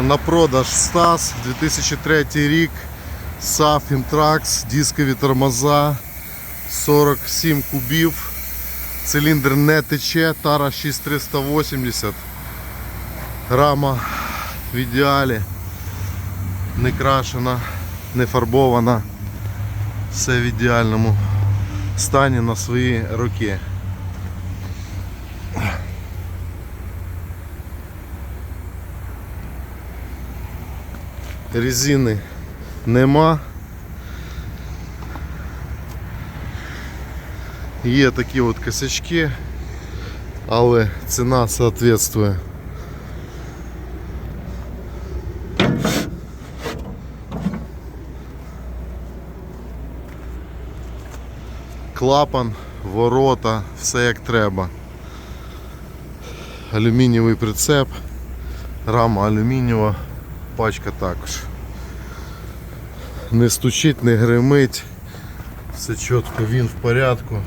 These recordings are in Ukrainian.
на продаж Стас 2003 рік. SAF Intrax, дискові тормоза, 47 кубів, циліндр не тече, тара 6380, рама в ідеалі, не крашена, не фарбована, все в ідеальному стані на свої роки. Резини нема. Є такі от косячки, але ціна соответствує. Клапан, ворота, все як треба. Алюмінієвий прицеп, рама алюмінієва, пачка також. Не стучить, не гримить. Все чітко, він в порядку.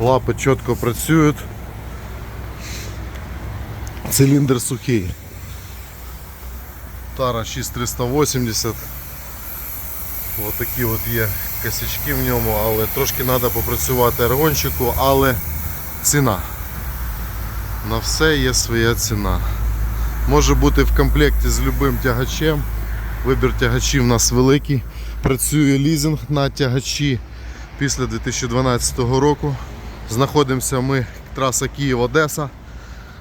Лапи чітко працюють. Циліндр сухий. Тара 6380. Ось такі от є косячки в ньому, але трошки треба попрацювати аргончику, але ціна. На все є своя ціна. Може бути в комплекті з любим тягачем. Вибір тягачів у нас великий. Працює лізинг на тягачі після 2012 року. Знаходимося ми траса Київ-Одеса.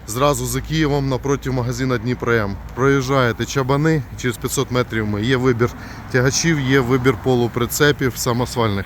Зразу за Києвом напроти магазина Дніпром. Проїжджаєте чабани, через 500 метрів ми. Є вибір тягачів, є вибір полуприцепів самосвальних.